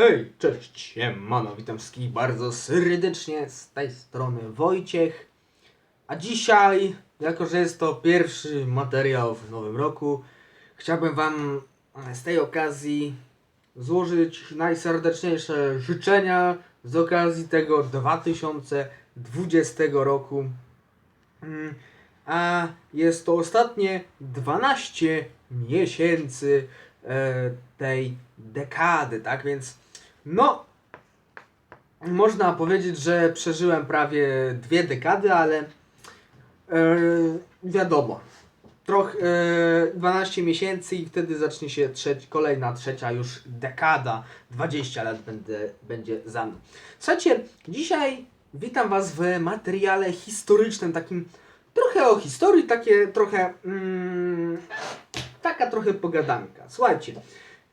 Hej, cześć, siemano, witam wszystkich bardzo serdecznie, z tej strony Wojciech. A dzisiaj, jako że jest to pierwszy materiał w nowym roku, chciałbym Wam z tej okazji złożyć najserdeczniejsze życzenia z okazji tego 2020 roku. Mm, A jest to ostatnie 12 miesięcy e, tej dekady, tak więc no można powiedzieć, że przeżyłem prawie dwie dekady, ale e, wiadomo, trochę e, 12 miesięcy i wtedy zacznie się trzeci, kolejna, trzecia już dekada, 20 lat będę, będzie za mną. Słuchajcie, dzisiaj witam Was w materiale historycznym, takim trochę o historii, takie trochę mm, taka trochę pogadanka. Słuchajcie,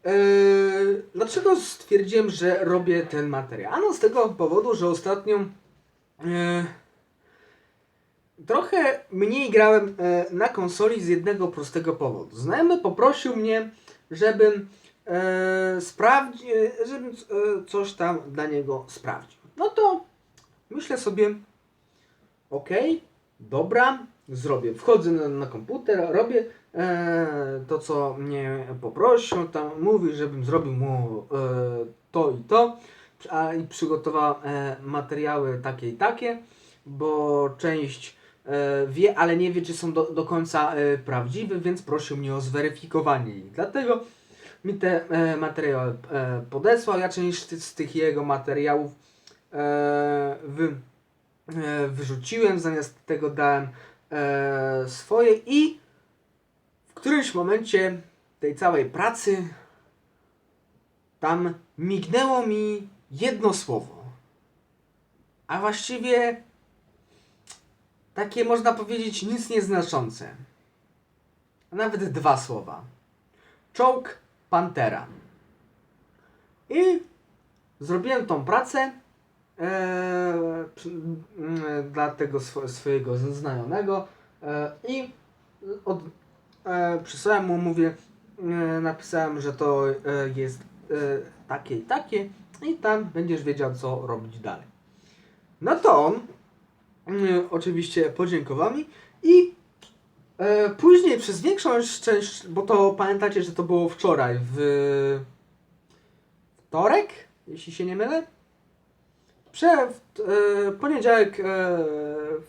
Yy, dlaczego stwierdziłem, że robię ten materiał? Ano z tego powodu, że ostatnio yy, trochę mniej grałem yy, na konsoli z jednego prostego powodu. Znajomy poprosił mnie, żebym yy, sprawdził, żebym yy, coś tam dla niego sprawdził. No to myślę sobie, okej, dobra, zrobię. Wchodzę na, na komputer, robię to, co mnie poprosił. Tam mówi, żebym zrobił mu e, to i to, a i przygotował e, materiały takie i takie, bo część e, wie, ale nie wie, czy są do, do końca prawdziwe, więc prosił mnie o zweryfikowanie ich. Dlatego mi te materiały podesłał. Ja część z, tych jego materiałów wy, wyrzuciłem, zamiast tego dałem swoje i którymś momencie tej całej pracy tam mignęło mi jedno słowo. A właściwie takie można powiedzieć nic nieznaczące. Nawet dwa słowa. Czołg Pantera. I zrobiłem tą pracę e, mm, dla tego swo, swojego znajomego e, i od, e, przysłałem mu, mówię, e, napisałem, że to e, jest e, takie i takie i tam będziesz wiedział, co robić dalej. No to on mm, oczywiście podziękował mi i e, później przez większą część, bo to pamiętacie, że to było wczoraj, w wtorek, jeśli się nie mylę, Prze, w, e, poniedziałek, e,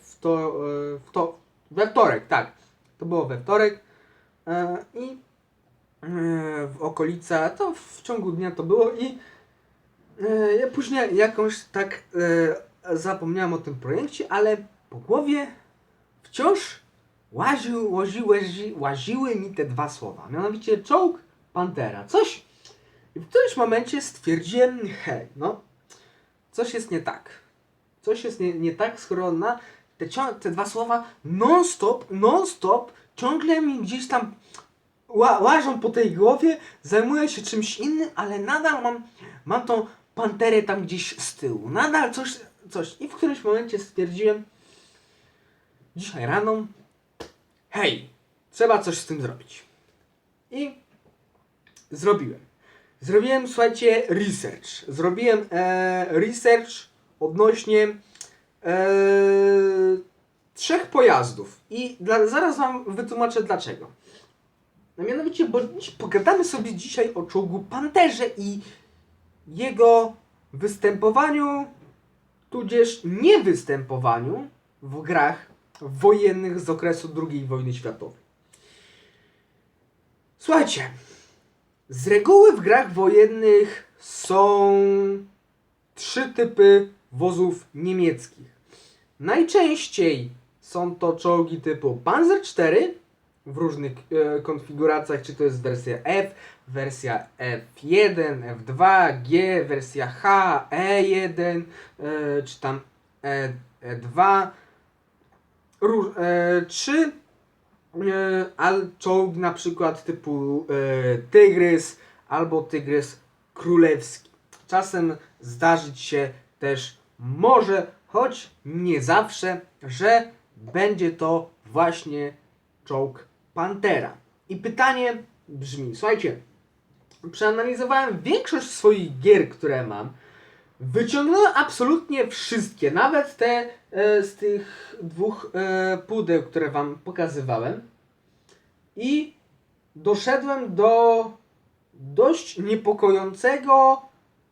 w to, e, w to, we wtorek, tak. To było we wtorek. E, I e, w okolicach, to w ciągu dnia to było i e, ja później jakąś tak zapomniałem o tym projekcie, ale po głowie wciąż łaził, łazi, łazi, łaziły mi te dwa słowa. Mianowicie czołg, pantera. Coś. I w którymś momencie stwierdziłem, hej, no coś jest nie tak. Coś jest nie, nie tak, skoro na te, te dwa słowa non-stop, non-stop ciągle mi gdzieś tam ła, łażą po tej głowie, zajmuję się czymś innym, ale nadal mam, mam tą panterę tam gdzieś z tyłu. Nadal coś, coś. I w którymś momencie stwierdziłem, dzisiaj rano, hej, trzeba coś z tym zrobić. I zrobiłem. Zrobiłem, słuchajcie, research. Zrobiłem e, research odnośnie e, trzech pojazdów. I dla, zaraz Wam wytłumaczę dlaczego. No mianowicie, bo pogadamy sobie dzisiaj o czołgu Panterze i jego występowaniu, tudzież niewystępowaniu w grach wojennych z okresu II wojny światowej. Słuchajcie, z reguły w grach wojennych są trzy typy wozów niemieckich. Najczęściej są to czołgi typu Panzer IV w różnych e, konfiguracjach, czy to jest wersja F, wersja F1, F2, G, wersja H, E1, e, czy tam E, E2, Róż, e, czy e, al czołg na przykład typu e, Tygrys albo Tygrys Królewski. Czasem zdarzyć się też może, choć nie zawsze, że będzie to właśnie czołg Pantera. I pytanie brzmi, słuchajcie, przeanalizowałem większość swoich gier, które mam. Wyciągnąłem absolutnie wszystkie, nawet te e, z tych dwóch e, pudeł, które wam pokazywałem. I doszedłem do dość niepokojącego,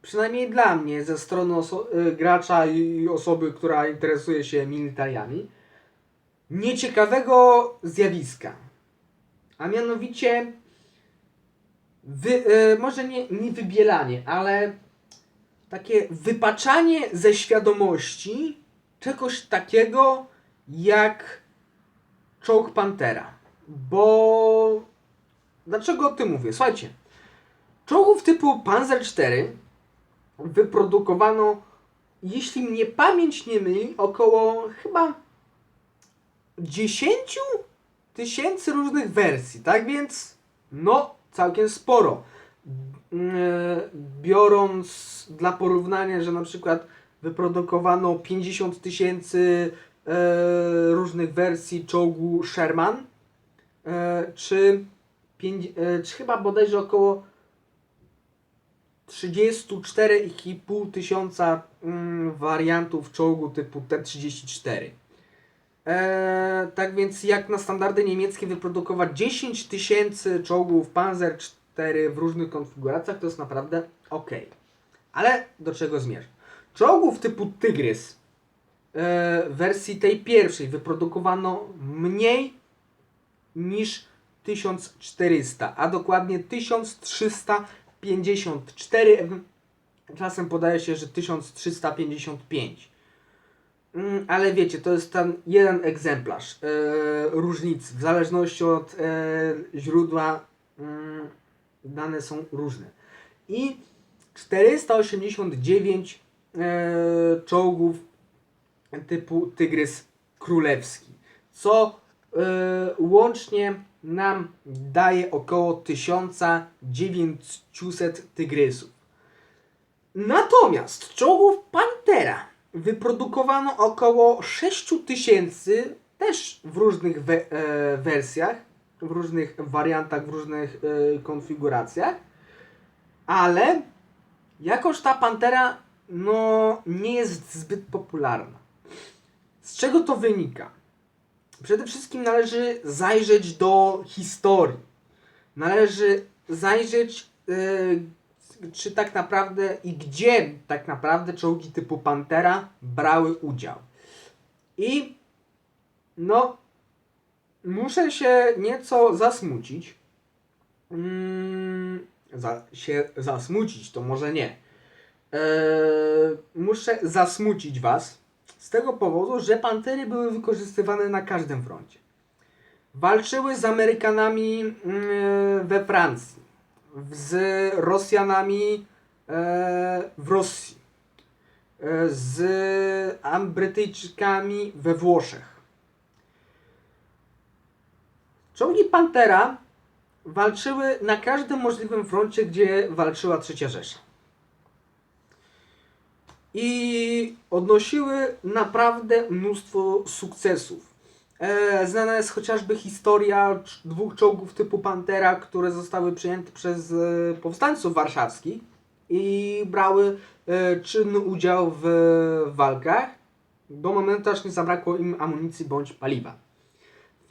przynajmniej dla mnie, ze strony e, gracza i osoby, która interesuje się militariami, nieciekawego zjawiska. A mianowicie, wy, e, może nie, nie wybielanie, ale takie wypaczanie ze świadomości czegoś takiego jak czołg Pantera. Bo dlaczego o tym mówię? Słuchajcie, czołgów typu Panzer IV wyprodukowano, jeśli mnie pamięć nie myli, około chyba 10 tysięcy różnych wersji, tak więc no całkiem sporo. Mm, e, Biorąc dla porównania, że na przykład wyprodukowano 50 tysięcy e, różnych wersji czołgu Sherman, e, czy, czy chyba bodajże około 34,5 tysiąca mm, wariantów czołgu typu T-34. E, tak więc jak na standardy niemieckie wyprodukować 10 tysięcy czołgów Panzer 4 w różnych konfiguracjach to jest naprawdę ok. Ale do czego zmierzam? Czołgów typu Tygrys e, wersji tej pierwszej wyprodukowano mniej niż 1400, a dokładnie 1354, czasem podaje się, że 1355. Mm, ale wiecie, to jest ten jeden egzemplarz e, różnicy. W zależności od e, źródła mm, dane są różne. I 489 e, czołgów typu Tygrys Królewski, co e, łącznie nam daje około 1900 Tygrysów. Natomiast czołgów Pantera wyprodukowano około 6000 też w różnych we, e, wersjach, w różnych wariantach, w różnych e, konfiguracjach, ale jakoż ta Pantera no, nie jest zbyt popularna. Z czego to wynika? Przede wszystkim należy zajrzeć do historii. Należy zajrzeć, e, czy tak naprawdę i gdzie tak naprawdę czołgi typu Pantera brały udział. I no, muszę się nieco zasmucić. Mm, za, się zasmucić, to może nie. Eee, muszę zasmucić Was z tego powodu, że pantery były wykorzystywane na każdym froncie. Walczyły z Amerykanami mm, we Francji, z Rosjanami e, w Rosji, e, z Am- Brytyjczykami we Włoszech. Czołgi Pantera walczyły na każdym możliwym froncie, gdzie walczyła Trzecia Rzesza. I odnosiły naprawdę mnóstwo sukcesów. E, znana jest chociażby historia dwóch czołgów typu Pantera, które zostały przejęte przez e, powstańców warszawskich i brały e, czynny udział w walkach do momentu, nie zabrakło im amunicji bądź paliwa.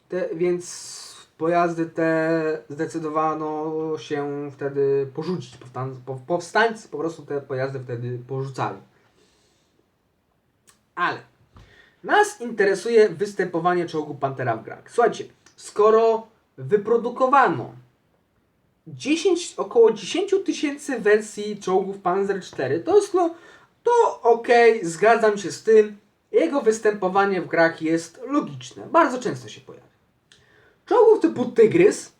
Te, więc pojazdy te zdecydowano się wtedy porzucić. Powstańcy po prostu te pojazdy wtedy porzucali. Ale nas interesuje występowanie czołgu Pantera w grach. Słuchajcie, skoro wyprodukowano 10, około 10 tysięcy wersji czołgów Panzer IV, to jest no, to zgadzam się z tym. Jego występowanie w grach jest logiczne. Bardzo często się pojawia. Czołgów typu Tygrys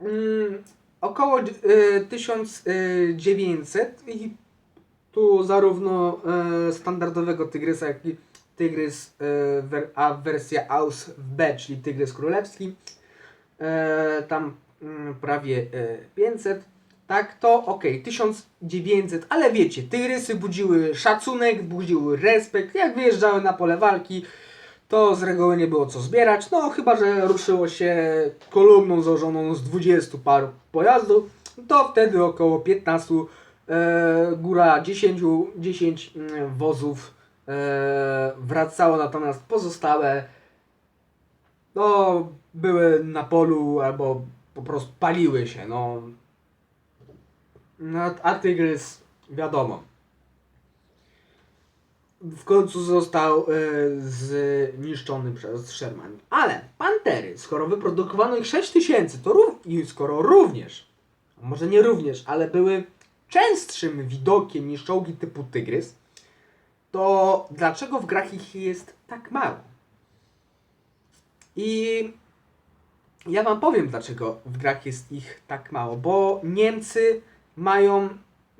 mm, około y, 1900 i tu zarówno e, standardowego Tygrysa, jak i Tygrys e, a wersja Aus w B, czyli Tygrys Królewski, e, tam mm, prawie e, 500. Tak, to ok, 1900, ale wiecie, Tygrysy budziły szacunek, budziły respekt. Jak wyjeżdżały na pole walki, to z reguły nie było co zbierać. No, chyba że ruszyło się kolumną złożoną z 20 paru pojazdów. to wtedy około 15, e, góra 10, 10 mm, wozów e, wracało, natomiast pozostałe no, były na polu albo po prostu paliły się. No, no a tygrys wiadomo. W końcu został e, zniszczony przez Sherman. Ale pantery, skoro wyprodukowano ich 6000, to skoro również, może nie również, ale były częstszym widokiem niż czołgi typu tygrys, to dlaczego w grach ich jest tak mało? I ja wam powiem, dlaczego w grach jest ich tak mało. Bo Niemcy mają.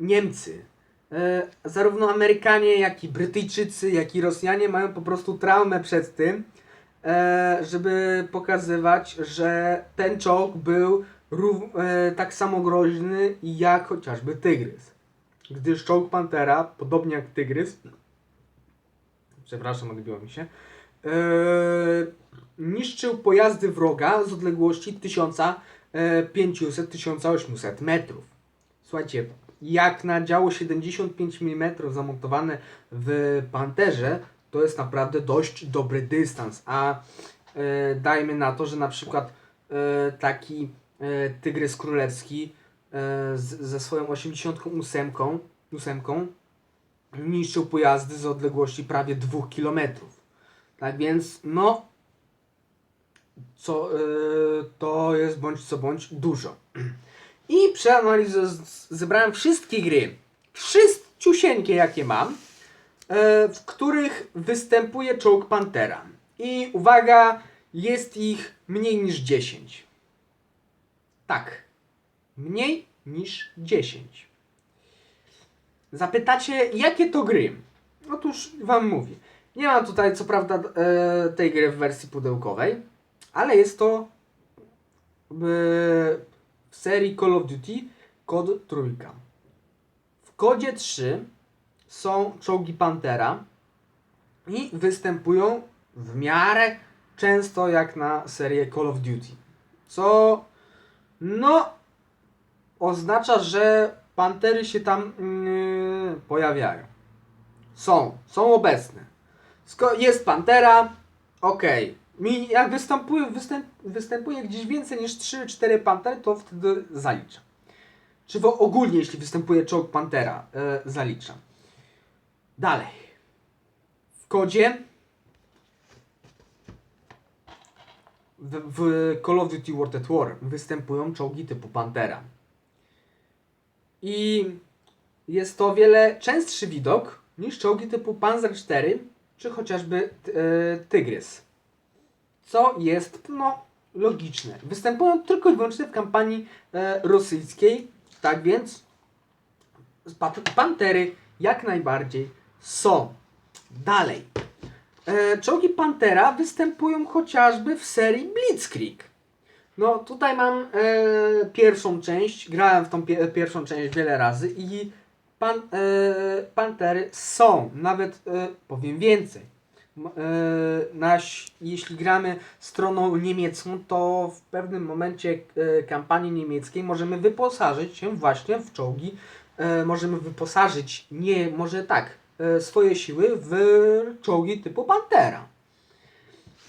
Niemcy. E, zarówno Amerykanie, jak i Brytyjczycy, jak i Rosjanie mają po prostu traumę przed tym, e, żeby pokazywać, że ten czołg był e, tak samo groźny jak chociażby Tygrys. Gdyż czołg Pantera, podobnie jak Tygrys, przepraszam, odbiło mi się, e, niszczył pojazdy wroga z odległości 1500-1800 metrów. Słuchajcie, jak na działo 75 mm zamontowane w Panterze, to jest naprawdę dość dobry dystans, a e, dajmy na to, że na przykład e, taki e, Tygrys Królewski e, z, ze swoją 88 ósemką niszczył pojazdy z odległości prawie 2 km. Tak więc, no, co, y, to jest bądź co bądź dużo. I przeanalizuję, zebrałem wszystkie gry, wszystciusieńkie jakie mam, y, w których występuje czołg Pantera. I uwaga, jest ich mniej niż 10. Tak, mniej niż 10. Zapytacie, jakie to gry? Otóż Wam mówię. Nie mam tutaj, co prawda, e, tej gry w wersji pudełkowej, ale jest to w, w serii Call of Duty kod trójka. W kodzie 3 są czołgi Pantera i występują w miarę często jak na serię Call of Duty. Co no oznacza, że pantery się tam yy, pojawiają. Są, są obecne. Sko- jest pantera, okej. Mi jak występuje, występ, występuje gdzieś więcej niż 3-4 pantery, to wtedy zaliczam. Czy w, ogólnie, jeśli występuje czołg pantera, yy, zaliczam. Dalej. W kodzie w, w Call of Duty World at War występują czołgi typu Pantera. I jest to wiele częstszy widok niż czołgi typu Panzer IV czy chociażby e, Tygrys. Co jest no, logiczne. Występują tylko i wyłącznie w kampanii e, rosyjskiej, tak więc Pantery jak najbardziej są. Dalej. E, czołgi Pantera występują chociażby w serii Blitzkrieg. No tutaj mam pierwszą część, grałem w tą pie pierwszą część wiele razy i pan, e, Pantery są, nawet e, powiem więcej. E, naś, jeśli gramy stroną niemiecką, to w pewnym momencie e, kampanii niemieckiej możemy wyposażyć się właśnie w czołgi. E, możemy wyposażyć, nie, może tak, e, swoje siły w czołgi typu Pantera.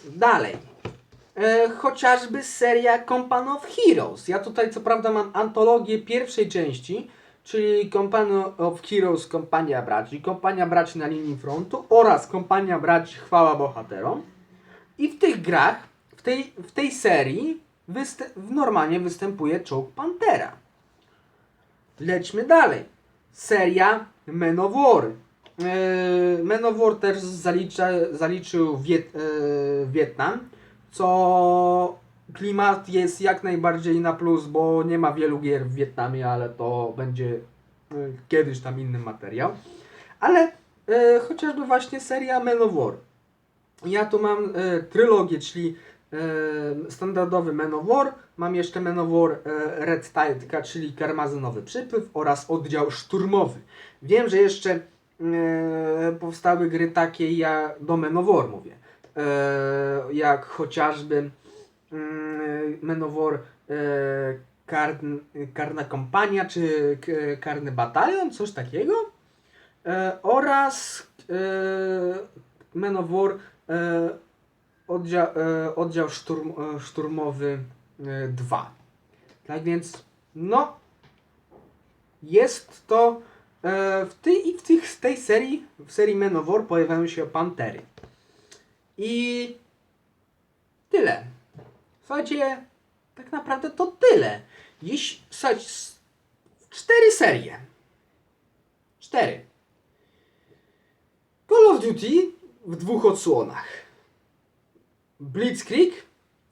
Dalej. E, chociażby seria Company of Heroes. Ja tutaj co prawda mam antologię pierwszej części, czyli Company of Heroes Kompania Braci, Kompania Braci na linii frontu oraz Kompania Braci Chwała Bohaterom. I w tych grach, w tej, w tej serii wyst- normalnie występuje czołg Pantera. Lećmy dalej. Seria Men of War. Yy, Men of War też zalicza, zaliczył Wiet, yy, Wietnam, co klimat jest jak najbardziej na plus, bo nie ma wielu gier w Wietnamie, ale to będzie yy, kiedyś tam inny materiał. Ale yy, chociażby właśnie seria Men of War. Ja tu mam yy, trylogię, czyli yy, standardowy Men of War, mam jeszcze Men of War yy, Red Tide, czyli karmazynowy przypływ oraz oddział szturmowy. Wiem, że jeszcze e, powstały gry takie jak do Men of War mówię. E, jak chociażby mm, Men of War e, karn, Karna Kompania czy Karny Batalion, coś takiego. E, oraz e, Men of War e, oddział, oddział szturm, szturmowy e, 2. Tak więc, no, jest to w tej, i w tych, z tej serii, w serii Men of War pojawiają się pantery. I tyle. Słuchajcie, tak naprawdę to tyle. Jeśli, słuchajcie, cztery serie. Cztery. Call of Duty w dwóch odsłonach. Blitzkrieg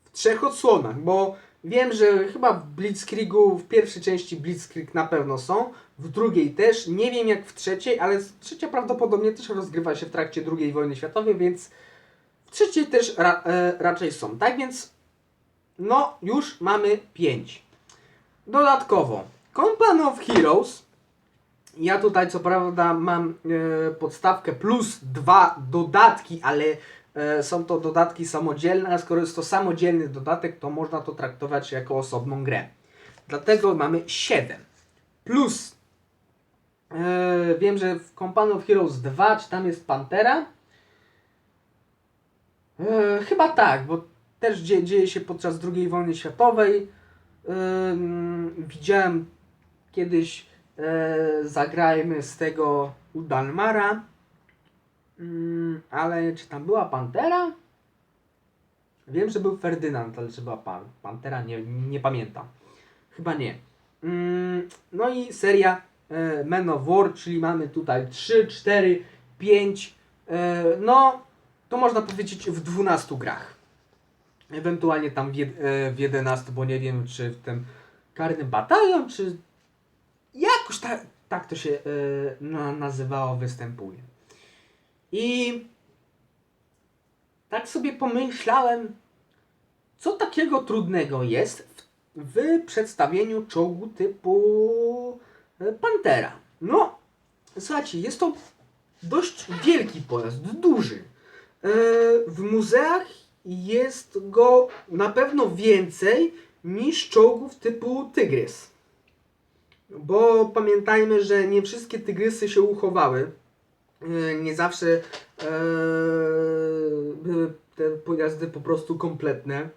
w trzech odsłonach, bo wiem, że chyba w Blitzkriegu, w pierwszej części Blitzkrieg na pewno są, w drugiej też, nie wiem jak w trzeciej, ale trzecia prawdopodobnie też rozgrywa się w trakcie II wojny światowej, więc w trzeciej też ra, e, raczej są. Tak więc, no już mamy pięć. Dodatkowo, Company of Heroes. Ja tutaj co prawda mam e, podstawkę plus dwa dodatki, ale e, są to dodatki samodzielne, a skoro jest to samodzielny dodatek, to można to traktować jako osobną grę. Dlatego mamy 7. Plus e, wiem, że w Company of Heroes 2, czy tam jest Pantera? E, chyba tak, bo też dzie, dzieje się podczas II wojny światowej. Widziałem kiedyś e, zagrajmy z tego u Dalmara. Ale czy tam była Pantera? Wiem, że był Ferdynand, ale czy była pan, Pantera? Nie, nie pamiętam. Chyba nie. No i seria e, Men of War, czyli mamy tutaj 3, 4, 5. E, no, to można powiedzieć w 12 grach. Ewentualnie tam w, jed, e, w 11, bo nie wiem, czy w tym karnym batalion, czy jakoś tak, tak to się e, na, nazywało, występuje. I tak sobie pomyślałem, co takiego trudnego jest w, w przedstawieniu czołgu typu e, Pantera. No, słuchajcie, jest to dość wielki pojazd, duży. W muzeach jest go na pewno więcej niż czołgów typu Tygrys. Bo pamiętajmy, że nie wszystkie Tygrysy się uchowały. E, Nie zawsze e, były te pojazdy po prostu kompletne.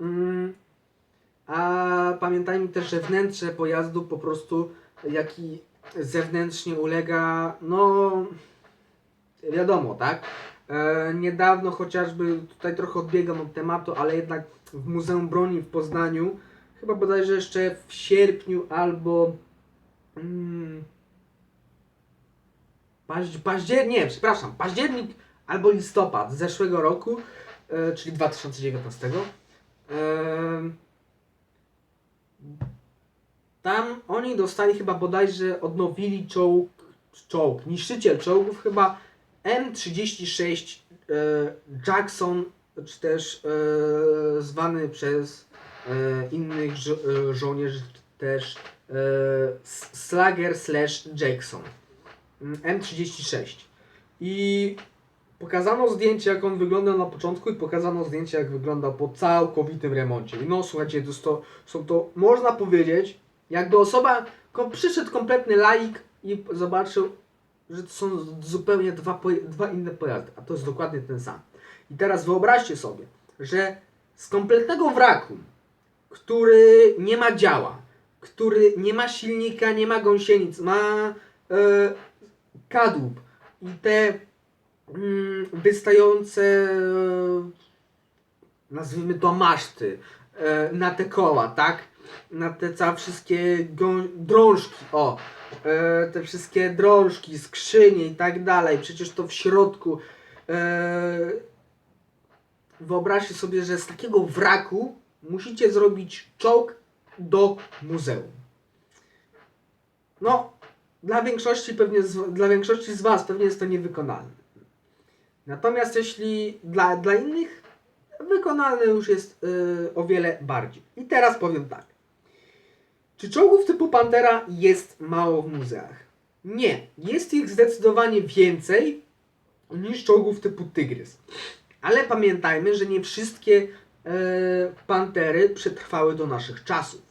Mm, A pamiętajmy też, że wnętrze pojazdu po prostu, jak i zewnętrznie ulega, no wiadomo, tak? E, niedawno chociażby, tutaj trochę odbiegam od tematu, ale jednak w Muzeum Broni w Poznaniu, chyba bodajże jeszcze w sierpniu albo mm, paź, październik, nie, przepraszam, październik albo listopad zeszłego roku, e, czyli 2019. E, tam oni dostali chyba bodajże odnowili czołg, czołg, niszczyciel czołgów chyba M36 e, Jackson, czy też e, zwany przez e, innych żo żołnierzy też Slugger slash Jackson. Mm, M36 i pokazano zdjęcie jak on wyglądał na początku i pokazano zdjęcie jak wyglądał po całkowitym remoncie. I no słuchajcie, to, to są to, można powiedzieć, jakby osoba, przyszedł kompletny laik i zobaczył że to są zupełnie dwa, dwa inne pojazdy, a to jest dokładnie ten sam. I teraz wyobraźcie sobie, że z kompletnego wraku, który nie ma działa, który nie ma silnika, nie ma gąsienic, ma e, kadłub i te mm, wystające, e, nazwijmy to maszty, e, na te koła, tak? Na te całe wszystkie drążki, o, e, te wszystkie drążki, skrzynie i tak dalej, przecież to w środku. E, wyobraźcie sobie, że z takiego wraku musicie zrobić czołg do muzeum. No, dla większości pewnie, z, dla większości z Was pewnie jest to niewykonalne. Natomiast jeśli dla, dla innych wykonalne już jest y, o wiele bardziej. I teraz powiem tak. Czy czołgów typu Pantera jest mało w muzeach? Nie. Jest ich zdecydowanie więcej niż czołgów typu Tygrys. Ale pamiętajmy, że nie wszystkie e, Pantery przetrwały do naszych czasów.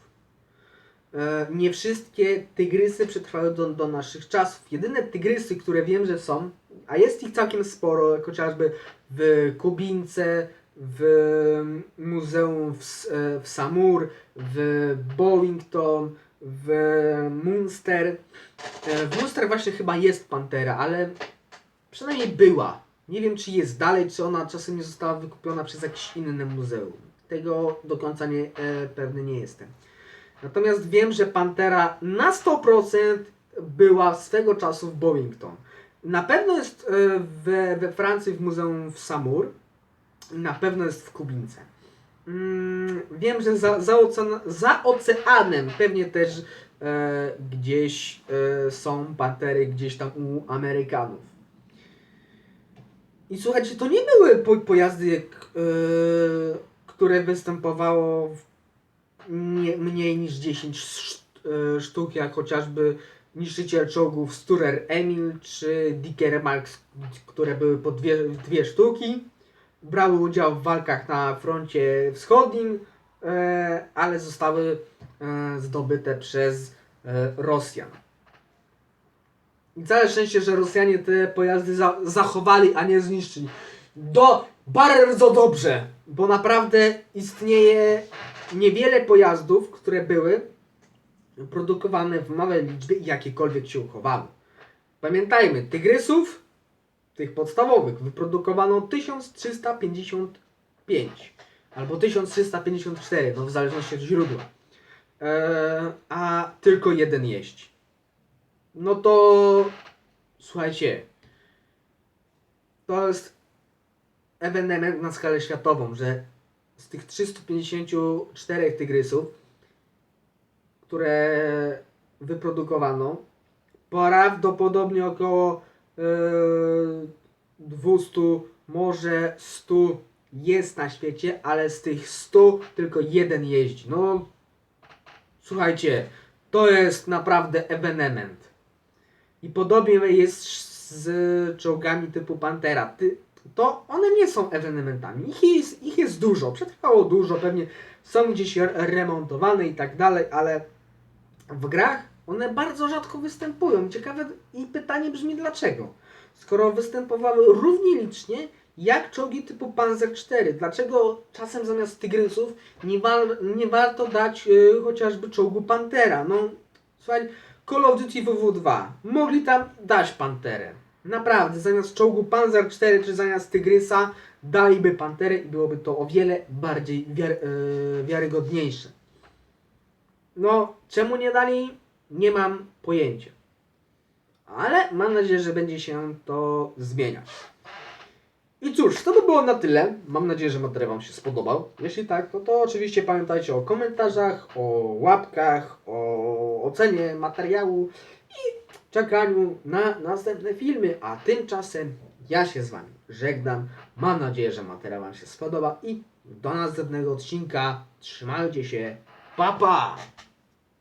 e, nie wszystkie tygrysy przetrwały do, do naszych czasów. Jedyne tygrysy, które wiem, że są, a jest ich całkiem sporo, chociażby w Kubince, w muzeum w, e, w Samur, w Bowington, w Munster. E, W Munster właśnie chyba jest pantera, ale przynajmniej była. Nie wiem, czy jest dalej, czy ona czasem nie została wykupiona przez jakieś inne muzeum. Tego do końca nie, e, pewny nie jestem. Natomiast wiem, że Pantera na 100% była swego czasu w Bowington. Na pewno jest we, we Francji w Muzeum w Samur. Na pewno jest w Kubince. Mm, wiem, że za, za, ocean, za oceanem pewnie też e, gdzieś e, są pantery, gdzieś tam u Amerykanów. I słuchajcie, to nie były po, pojazdy, jak, e, które występowało nie, mniej niż 10 sz- e, sztuk, jak chociażby niszczyciel czołgów Sturer Emil czy Dicker Marks, które były po dwie, dwie sztuki. Brały udział w walkach na froncie wschodnim, e, ale zostały e, zdobyte przez e, Rosjan. I całe szczęście, że Rosjanie te pojazdy za, zachowali, a nie zniszczyli. Do bardzo dobrze, bo naprawdę istnieje niewiele pojazdów, które były produkowane w małej liczbie i jakiekolwiek się uchowały. Pamiętajmy, tygrysów, tych podstawowych, wyprodukowano 1355 albo 1354, no w zależności od źródła. Eee, a tylko jeden jeździ. No to słuchajcie, to jest ewenement na skalę światową, że z tych 354 tygrysów, które wyprodukowano, prawdopodobnie około e, 200, może 100 jest na świecie, ale z tych 100 tylko jeden jeździ. No, słuchajcie, to jest naprawdę ewenement. I podobnie jest z czołgami typu Pantera. Ty, to one nie są ewenementami. Ich jest, ich jest dużo, przetrwało dużo, pewnie są gdzieś re- remontowane i tak dalej, ale w grach one bardzo rzadko występują. Ciekawe i pytanie brzmi dlaczego? Skoro występowały równie licznie jak czołgi typu Panzer IV, dlaczego czasem zamiast tygrysów nie, wal, nie warto dać y, chociażby czołgu Pantera? No, słuchaj, Call of Duty WW2 mogli tam dać Panterę. Naprawdę, zamiast czołgu Panzer 4 czy zamiast Tygrysa daliby Panterę i byłoby to o wiele bardziej wiar, e, wiarygodniejsze. No, czemu nie dali? Nie mam pojęcia. Ale mam nadzieję, że będzie się to zmieniać. I cóż, to by było na tyle. Mam nadzieję, że materiał Wam się spodobał. Jeśli tak, no to oczywiście pamiętajcie o komentarzach, o łapkach, o ocenie materiału i czekaniu na następne filmy. A tymczasem ja się z Wami żegnam. Mam nadzieję, że materiał Wam się spodoba i do następnego odcinka. Trzymajcie się. Pa, pa!